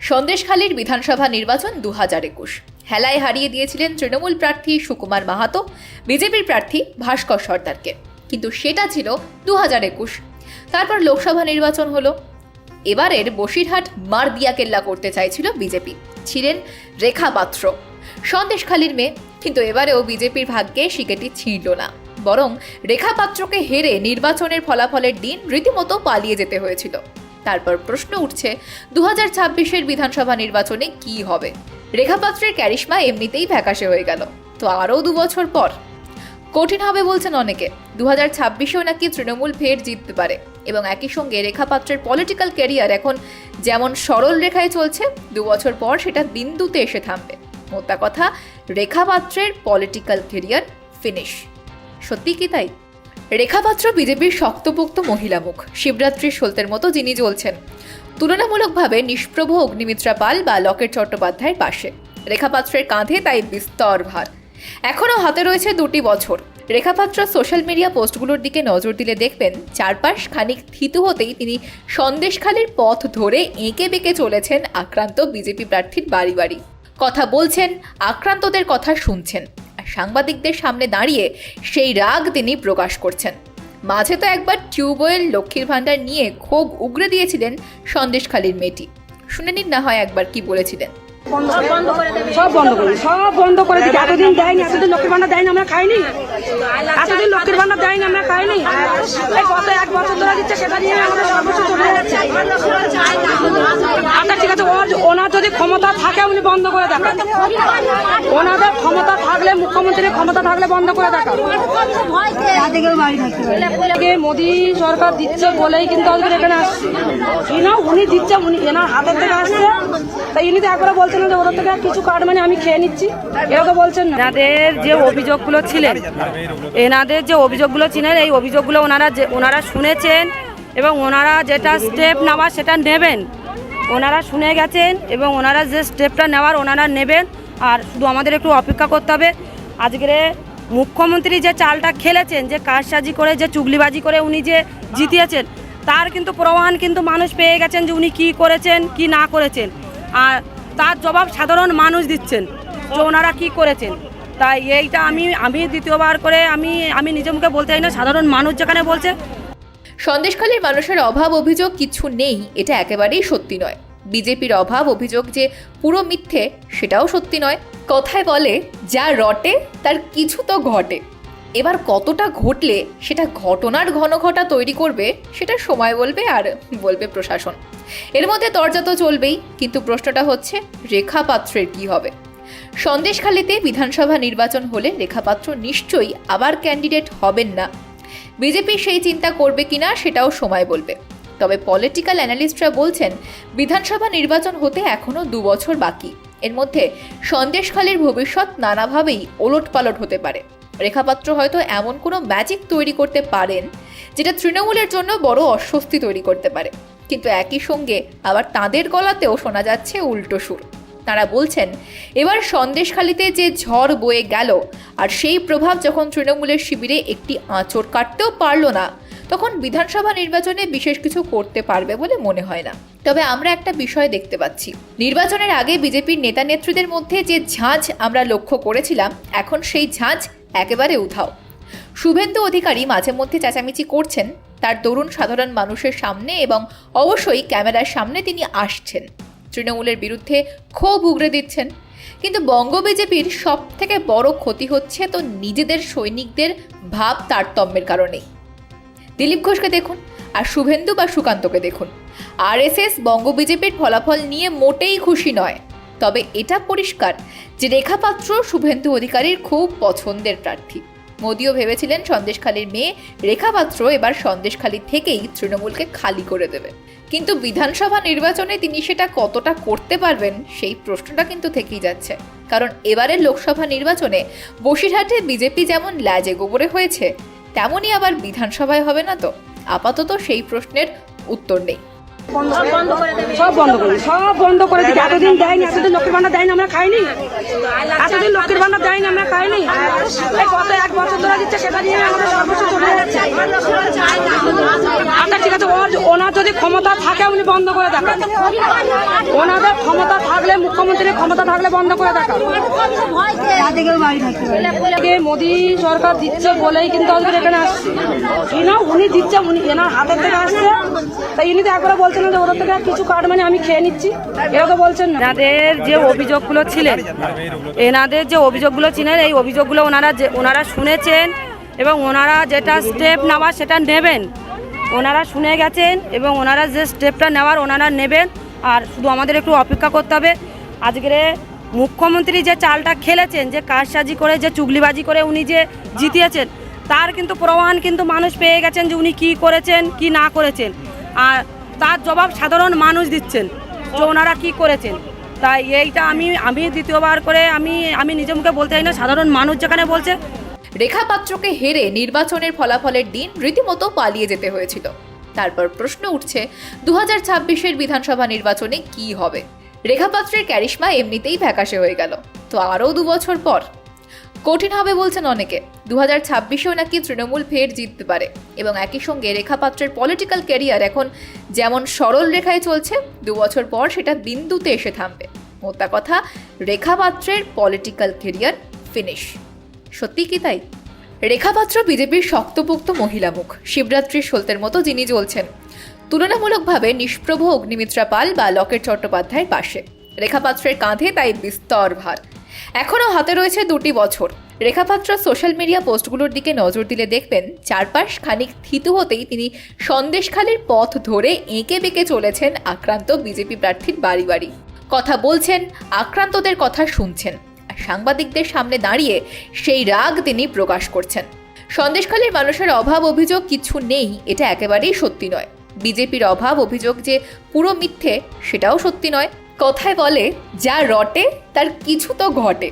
সন্দেশখালীর বিধানসভা নির্বাচন দু হাজার একুশ। হেলায় হারিয়ে দিয়েছিলেন তৃণমূল প্রার্থী সুকুমার মাহাতো, বিজেপির প্রার্থী ভাস্কর সর্দারকে। কিন্তু সেটা ছিল দু হাজার একুশ। তারপর লোকসভা নির্বাচন হলো। এবারের বসিরহাট মার দিয়া কেল্লা করতে চাইছিল বিজেপি। ছিলেন রেখা পাত্র। সন্দেশখালীর মেয়ে। কিন্তু এবারেও বিজেপির ভাগ্যে শিকেটি ছিঁড়ল না। বরং রেখা পাত্রকে হেরে নির্বাচনের ফলাফলের দিন রীতিমতো পালিয়ে যেতে হয়েছিল। তারপর প্রশ্ন উঠছে দু হাজার ছাব্বিশের বিধানসভা নির্বাচনে কি হবে? রেখা পাত্রের ক্যারিশমা এমনিতেই ফ্যাকাশে হয়ে গেল। তো আরও দু বছর পর। কঠিন হবে বলছেন অনেকে দু হাজার ছাব্বিশেও নাকি তৃণমূল ফের জিততে পারে। এবং একই সঙ্গে রেখা পাত্রের পলিটিক্যাল ক্যারিয়ার এখন যেমন সরল রেখায় চলছে, দু বছর পর সেটা বিন্দুতে এসে থামবে। মোদ্দা কথা রেখাপাত্রের পলিটিক্যাল ক্যারিয়ার ফিনিশ সত্যি কি তাই? রেখা পাত্র বিজেপির শক্তপোক্ত মহিলা মুখ। শিবরাত্রির সলতের মতো যিনি জ্বলছেন। তুলনামূলকভাবে নিষ্প্রভ অগ্নিমিত্রা পাল বা লকেট চট্টোপাধ্যায়ের পাশে। রেখাপাত্রের কাঁধে তাই বিস্তর ভার। এখনও হাতে রয়েছে দুটি বছর। রেখাপাত্র সোশ্যাল মিডিয়া পোস্টগুলোর দিকে নজর দিলে দেখবেন, চারপাশ খানিক থিতু হতেই তিনি সন্দেশখালির পথ ধরে এঁকে বেঁকে চলেছেন আক্রান্ত বিজেপি প্রার্থীর বাড়ি বাড়ি। কথা বলছেন, আক্রান্তদের কথা শুনছেন। সাংবাদিকদের সামনে দাঁড়িয়ে সেই রাগ তিনি প্রকাশ করছেন। মাঝে তো একবার টিউবওয়েল লক্ষ্মীর ভাণ্ডার নিয়ে ক্ষোভ উগরে দিয়েছিলেন সন্দেশখালির মেয়েটি। শুনে নিন না হয় একবার কি বলেছিলেন। সব বন্ধ করে, সব বন্ধ করে দিচ্ছে এতদিন দেয়নি, এতদিন লক্ষ্মীর ভান্ডার দেয়নি, আমরা খাইনি। এতদিন লক্ষ্মীর ভান্ডার দেয়নি, আমরা খাইনি। গত এক বছর ধরে দিচ্ছে, সেটা নিয়ে আমাদের সর্বোচ্চ চলে যাচ্ছে। আচ্ছা ঠিক আছে ওনার যদি ক্ষমতা থাকে, উনি বন্ধ করে দেখান। ওনাদের ক্ষমতা ক্ষমতা থাকলে বন্ধ করে আগে মোদি সরকার দিচ্ছে বলেই কিন্তু আজকে এখানে আসছে। ইনা উনি দিচ্ছে, উনি এনার হাতের থেকে আসছে। তাই ইনি তো একবার বলছেন না যে ওদের থেকে কিছু কার্ড মানে আমি খেয়ে নিচ্ছি। এরা তো বলছেন না। এনাদের যে অভিযোগগুলো ছিলেন, এনাদের যে অভিযোগগুলো ছিলেন, এই অভিযোগগুলো ওনারা যে, ওনারা শুনেছেন এবং ওনারা যেটা স্টেপ নেওয়ার সেটা নেবেন। ওনারা শুনে গেছেন এবং ওনারা যে স্টেপটা নেওয়ার ওনারা নেবেন। আর শুধু আমাদের একটু অপেক্ষা করতে হবে। আজকের মুখ্যমন্ত্রী যে চালটা খেলেছেন, যে কারসাজি করে, যে চুগলিবাজি করে উনি যে জিতিয়েছেন, তার কিন্তু প্রমাণ কিন্তু মানুষ পেয়ে গেছেন যে উনি কি করেছেন, কি না করেছেন। আর তার জবাব সাধারণ মানুষ দিচ্ছেন যে ওনারা কী করেছেন। তাই এইটা আমি আমি দ্বিতীয়বার করে আমি আমি নিজে মুখে বলতে চাই না, সাধারণ মানুষ যেখানে বলছে। সন্দেশখালীর মানুষের অভাব অভিযোগ কিছু নেই, এটা একেবারেই সত্যি নয়। বিজেপির অভাব অভিযোগ যে পুরো মিথ্যে, সেটাও সত্যি নয়। কথায় বলে, যা রটে, তার কিছু তো ঘটে। এবার কতটা ঘটলে সেটা ঘটনার ঘন ঘটা তৈরি করবে, সেটা সময় বলবে আর বলবে প্রশাসন। এর মধ্যে দরজা তো চলবেই, কিন্তু প্রশ্নটা হচ্ছে রেখা পাত্রের কি হবে? সন্দেশখালীতে বিধানসভা নির্বাচন হলে রেখাপাত্র নিশ্চয়ই আবার ক্যান্ডিডেট হবেন না। বিজেপি সেই চিন্তা করবে কিনা, সেটাও সময় বলবে। তবে পলিটিক্যাল অ্যানালিস্টরা বলছেন, বিধানসভা নির্বাচন হতে এখনও দু বছর বাকি। এর মধ্যে সন্দেশখালীর ভবিষ্যৎ নানাভাবেই ওলটপালট হতে পারে। রেখাপাত্র হয়তো এমন কোনো ম্যাজিক তৈরি করতে পারেন, যেটা তৃণমূলের জন্য বড় অস্বস্তি তৈরি করতে পারে। কিন্তু একই সঙ্গে আবার তাদের গলাতেও শোনা যাচ্ছে উল্টো সুর। তারা বলছেন, এবার সন্দেশখালিতে যে ঝড় বয়ে গেল, আর সেই প্রভাব যখন তৃণমূলের শিবিরে একটি আঁচড় কাটতেও পারল না তখন বিধানসভা নির্বাচনে বিশেষ কিছু করতে পারবে বলে মনে হয় না। তবে আমরা একটা বিষয় দেখতে পাচ্ছি। নির্বাচনের আগে বিজেপির নেতা নেত্রীদের মধ্যে যে ঝাঁঝ আমরা লক্ষ্য করেছিলাম, এখন সেই ঝাঁঝ একেবারে উধাও। শুভেন্দু অধিকারী মাঝে মধ্যে চেঁচামেচি করছেন তার তরুণ সাধারণ মানুষের সামনে এবং অবশ্যই ক্যামেরার সামনে তিনি আসছেন। তৃণমূলের বিরুদ্ধে ক্ষোভ উগরে দিচ্ছেন। কিন্তু বঙ্গ বিজেপির সব থেকে বড় ক্ষতি হচ্ছে তো নিজেদের সৈনিকদের ভাব তারতম্যের কারণেই। দিলীপ ঘোষকে দেখুন আর শুভেন্দু বা সুকান্তকে দেখুন। আরএসএস বঙ্গ বিজেপির ফলাফল নিয়ে মোটেই খুশি নয়। তবে এটা পরিষ্কার যে রেখাপাত্র শুভেন্দু অধিকারীর খুব পছন্দের প্রার্থী। মোদিও ভেবেছিলেন সন্দেশখালীর মেয়ে রেখাপাত্র এবার সন্দেশখালী থেকেই তৃণমূলকে খালি করে দেবে। কিন্তু বিধানসভা নির্বাচনে তিনি সেটা কতটা করতে পারবেন সেই প্রশ্নটা কিন্তু থেকেই যাচ্ছে। কারণ এবারের লোকসভা নির্বাচনে বসিরহাটে বিজেপি যেমন ল্যাজে গোবরে হয়েছে তেমনই আবার বিধানসভায় হবে না তো? আপাতত সেই প্রশ্নের উত্তর নেই। সব বন্ধ করে সব বন্ধ করে দিচ্ছে এতদিন দেয়নি দেয়নি, আমরা দেয়নি, আমরা খাইনি। এক বছর ধরে দিচ্ছে যাচ্ছে। আচ্ছা ওনার যদি ক্ষমতা থাকে, উনি বন্ধ করে দেখান। ওনাদের ক্ষমতা থাকলে, মুখ্যমন্ত্রীর ক্ষমতা থাকলে বন্ধ করে আগে মোদি সরকার দিচ্ছে বলেই কিন্তু আজকে এখানে আসছে। না উনি দিচ্ছে, উনি এনার হাতের থেকে আসছে। তাই ইনি তো একবার বলছেন যে ওদের থেকে কিছু কার্ড মানে আমি খেয়ে নিচ্ছি। এরা তো বলছেন এনাদের যে অভিযোগগুলো ছিলেন, এনাদের যে অভিযোগগুলো ছিলেন, এই অভিযোগগুলো ওনারা যে, ওনারা শুনেছেন এবং ওনারা যেটা স্টেপ নেওয়া সেটা নেবেন। ওনারা শুনে গেছেন এবং ওনারা যে স্টেপটা নেওয়ার ওনারা নেবেন। আর শুধু আমাদের একটু অপেক্ষা করতে হবে। আজকের মুখ্যমন্ত্রী যে চালটা খেলেছেন, যে কারসাজি করে, যে চুগলিবাজি করে উনি যে জিতিয়েছেন, তার কিন্তু প্রমাণ কিন্তু মানুষ পেয়ে গেছেন যে উনি কী করেছেন, কি না করেছেন। আর তার জবাব সাধারণ মানুষ দিচ্ছেন যে ওনারা কী করেছেন। তাই এইটা আমি আমি দ্বিতীয়বার করে আমি আমি নিজে মুখে বলতে চাই না, সাধারণ মানুষ যেখানে বলছে রেখা পাত্রকে হেরে নির্বাচনের ফলাফলের দিন রীতিমতো পালিয়ে যেতে হয়েছিল। তারপর প্রশ্ন উঠছে দু হাজার ছাব্বিশের বিধানসভা নির্বাচনে কি হবে? রেখা পাত্রের ক্যারিশমা এমনিতেই ফ্যাকাশে হয়ে গেল। তো আরও দু বছর পর। কঠিন হবে বলছেন অনেকে দু হাজার ছাব্বিশেও নাকি তৃণমূল ফের জিততে পারে। এবং একই সঙ্গে রেখা পাত্রের পলিটিক্যাল ক্যারিয়ার এখন যেমন সরল রেখায় চলছে, দু বছর পর সেটা বিন্দুতে এসে থামবে। মোদ্দা কথা, রেখা পাত্রের পলিটিক্যাল ক্যারিয়ার ফিনিশ। সত্যি কি তাই? রেখাপাত্র বিজেপির শক্তপোক্ত মহিলা মুখ। শিবরাত্রির সলতের মতো যিনি জ্বলছেন। তুলনামূলকভাবে নিষ্প্রভ অগ্নিমিত্রা পাল বা লকেট চট্টোপাধ্যায়ের পাশে। রেখাপাত্রের কাঁধে তাই বিস্তর ভার। এখনও হাতে রয়েছে দুটি বছর। রেখাপাত্র সোশ্যাল মিডিয়া পোস্টগুলোর দিকে নজর দিলে দেখবেন, চারপাশ খানিক থিতু হতেই তিনি সন্দেশখালির পথ ধরে এঁকে বেঁকে চলেছেন আক্রান্ত বিজেপি প্রার্থীর বাড়ি বাড়ি। কথা বলছেন, আক্রান্তদের কথা শুনছেন। সাংবাদিকদের সামনে দাঁড়িয়ে সেই রাগ তিনি প্রকাশ করছেন। সন্দেশখালীর মানুষের অভাব অভিযোগ কিছু নেই, এটা একেবারেই সত্যি নয়। বিজেপির অভাব অভিযোগ যে পুরো মিথ্যে, সেটাও সত্যি নয়। কথায় বলে, যা রটে, তার কিছু তো ঘটে।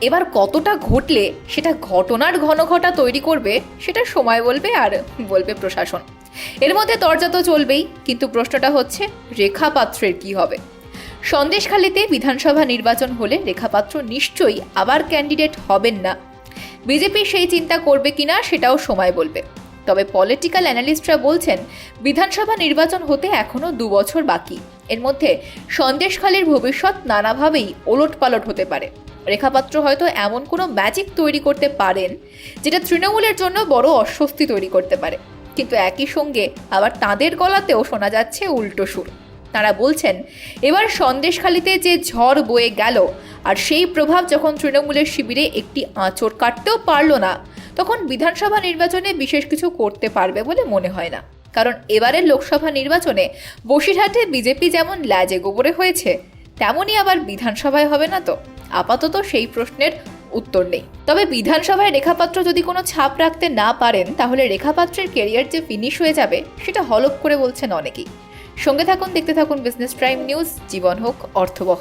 এবার কতটা ঘটলে সেটা ঘটনার ঘন ঘটা তৈরি করবে, সেটা সময় বলবে আর বলবে প্রশাসন। এর মধ্যে তর্জা তো চলবেই, কিন্তু প্রশ্নটা হচ্ছে রেখা পাত্রের কি হবে? সন্দেশখালীতে বিধানসভা নির্বাচন হলে রেখাপাত্র নিশ্চয়ই আবার ক্যান্ডিডেট হবেন না। বিজেপি সেই চিন্তা করবে কিনা সেটাও সময় বলবে। তবে পলিটিক্যাল অ্যানালিস্টরা বলছেন, বিধানসভা নির্বাচন হতে এখনও দু বছর বাকি। এর মধ্যে সন্দেশখালীর ভবিষ্যৎ নানাভাবেই ওলটপালট হতে পারে। রেখাপাত্র হয়তো এমন কোনো ম্যাজিক তৈরি করতে পারেন, যেটা তৃণমূলের জন্য বড় অস্বস্তি তৈরি করতে পারে। কিন্তু একই সঙ্গে আবার তাঁদের গলাতেও শোনা যাচ্ছে উল্টো সুর। তারা বলছেন, এবার সন্দেশখালিতে যে ঝড় বয়ে গেল আর সেই প্রভাব যখন তৃণমূলের শিবিরে একটি আঁচড় কাটতেও পারল না, তখন বিধানসভা নির্বাচনে বিশেষ কিছু করতে পারবে বলে মনে হয় না। কারণ এবারের লোকসভা নির্বাচনে বসিরহাটে বিজেপি যেমন ল্যাজে গোবরে হয়েছে, তেমনই আবার বিধানসভায় হবে না তো? আপাতত সেই প্রশ্নের উত্তর নেই। তবে বিধানসভায় রেখাপাত্র যদি কোনো ছাপ রাখতে না পারেন, তাহলে রেখাপাত্রের কেরিয়ার যে ফিনিশ হয়ে যাবে, সেটা হলপ করে বলছেন অনেকেই। সঙ্গে থাকুন দেখতে থাকুন বিজনেস প্রাইম নিউজ জীবন হোক অর্থবহ।